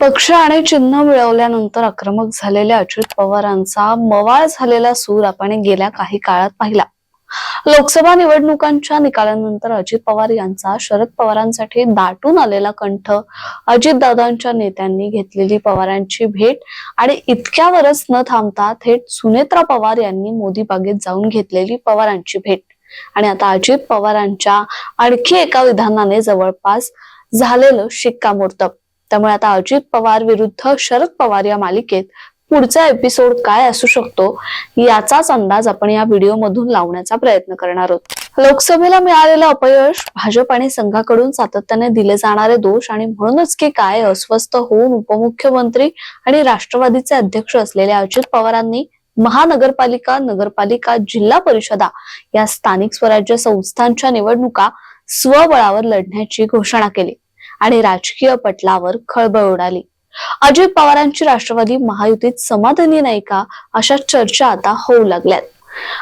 पक्ष आणि चिन्ह मिळवल्यानंतर आक्रमक झालेल्या अजित पवारांचा मवाळ झालेला सूर आपण गेल्या काही काळात पाहिला. लोकसभा निवडणुकांच्या निकालानंतर अजित पवार यांचा शरद पवारांसाठी दाटून आलेला कंठ अजितदादांच्या नेत्यांनी घेतलेली पवारांची भेट आणि इतक्यावरच न थांबता थेट सुनेत्रा पवार यांनी मोदी बागेत जाऊन घेतलेली पवारांची भेट. आणि आता अजित पवारांच्या आणखी एका विधानाने जवळपास झालेलं शिक्कामोर्तब. त्यामुळे आता अजित पवार विरुद्ध शरद पवार या मालिकेत पुढचा एपिसोड काय असू शकतो याचाच अंदाज आपण या व्हिडिओ मधून लावण्याचा प्रयत्न करणार आहोत. लोकसभेला मिळालेलं अपयश भाजप आणि संघाकडून सातत्याने दिले जाणारे दोष आणि म्हणूनच की काय अस्वस्थ होऊन उपमुख्यमंत्री आणि राष्ट्रवादीचे अध्यक्ष असलेल्या अजित पवारांनी महानगरपालिका नगरपालिका जिल्हा परिषदा या स्थानिक स्वराज्य संस्थांच्या निवडणुका स्वबळावर लढण्याची घोषणा केली. आणि राजकीय पटलावर खळबळ उडाली अजित पवारांची राष्ट्रवादी महायुतीत समाधानी नाही का? अशा चर्चा आता होऊ लागल्यात.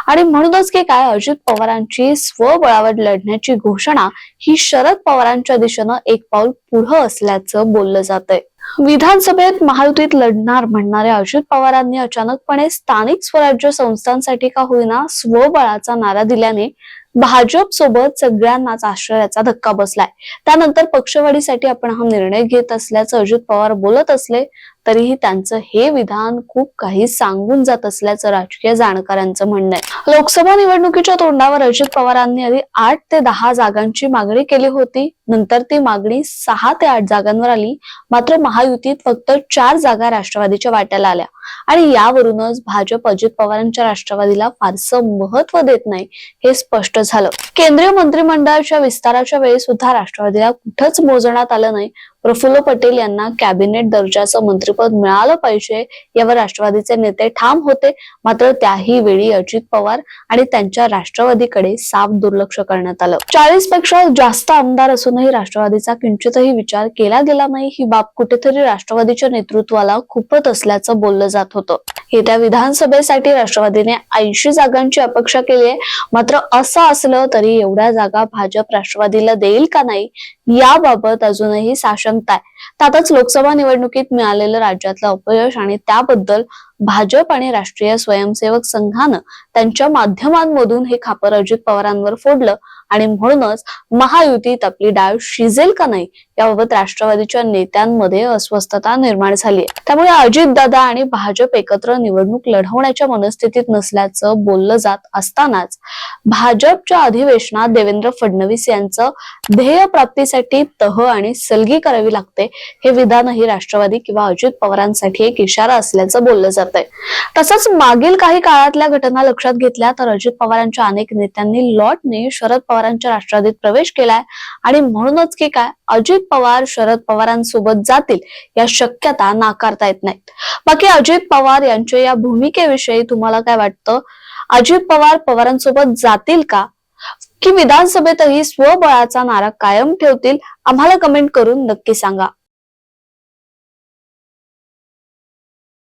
आणि म्हणूनच की काय अजित पवारांची स्वबळावर लढण्याची घोषणा ही शरद पवारांच्या दिशेनं एक पाऊल पुढं असल्याचं बोललं जात आहे विधानसभेत महायुतीत लढणार म्हणणाऱ्या अजित पवारांनी अचानकपणे स्थानिक स्वराज्य संस्थांसाठी का होईना स्वबळाचा नारा दिल्याने भाजप सोबत सगळ्यांनाच आश्चर्याचा धक्का बसलाय. त्यानंतर पक्षवाढीसाठी आपण हा निर्णय घेत असल्याचं अजित पवार बोलत असले तरीही त्यांचं हे विधान खूप काही सांगून जात असल्याचं राजकीय जाणकारांचं म्हणणं आहे. लोकसभा निवडणुकीच्या तोंडावर अजित पवारांनी आधी आठ ते दहा जागांची मागणी केली होती. नंतर ती मागणी सहा ते आठ जागांवर आली. मात्र महायुतीत फक्त चार जागा राष्ट्रवादीच्या वाट्याला आल्या. आणि यावरूनच भाजप अजित पवारांच्या राष्ट्रवादीला फारसं महत्त्व देत नाही हे स्पष्ट झालं. केंद्रीय मंत्रिमंडळाच्या विस्ताराच्या वेळी सुद्धा राष्ट्रवादीला कुठंच मोजण्यात आलं नाही. प्रफुल्ल पटेल यांना कॅबिनेट दर्जाचं मंत्रिपद मिळालं पाहिजे यावर राष्ट्रवादीचे नेते ठाम होते. मात्र त्याही वेळी अजित पवार आणि त्यांच्या राष्ट्रवादीकडे साफ दुर्लक्ष करण्यात आलं. चाळीसपेक्षा जास्त आमदार असूनही राष्ट्रवादीचा किंचितही विचार केला गेला नाही. ही बाब कुठेतरी राष्ट्रवादीच्या नेतृत्वाला खुपत असल्याचं बोललं जात होतं. येत्या विधानसभेसाठी राष्ट्रवादीने ऐंशी जागांची अपेक्षा केली आहे. मात्र असं असलं तरी एवढ्या जागा भाजप राष्ट्रवादीला देईल का नाही याबाबत अजूनही साशंकता आहे. त्यातच लोकसभा निवडणुकीत मिळालेलं राज्यातलं अपयश आणि त्याबद्दल भाजप आणि राष्ट्रीय स्वयंसेवक संघानं त्यांच्या माध्यमांमधून हे खापर अजित पवारांवर फोडलं आणि म्हणूनच महायुतीत आपली डाळ शिजेल का नाही याबाबत राष्ट्रवादीच्या नेत्यांमध्ये अस्वस्थता निर्माण झाली आहे. त्यामुळे अजित दादा आणि भाजप एकत्र निवडणूक लढवण्याच्या मनस्थितीत नसल्याचं बोललं जात असतानाच भाजपच्या अधिवेशनात देवेंद्र फडणवीस यांचं ध्येय प्राप्तीसाठी तह आणि सलगी करावी लागते हे विधानही राष्ट्रवादी किंवा अजित पवारांसाठी एक इशारा असल्याचं बोललं जात. आहे तसंच मागील काही काळातल्या घटना लक्षात घेतल्या तर अजित पवारांच्या अनेक नेत्यांनी लॉटने शरद पवारांच्या राष्ट्रवादीत प्रवेश केलाय. आणि म्हणूनच की काय अजित पवार शरद पवारांसोबत जातील या शक्यता नाकारता येत नाहीत. बाकी अजित पवार यांच्या या भूमिकेविषयी तुम्हाला काय वाटतं? अजित पवार पवारांसोबत जातील का? की विधानसभेतही स्वबळाचा नारा कायम ठेवतील? आम्हाला कमेंट करून नक्की सांगा.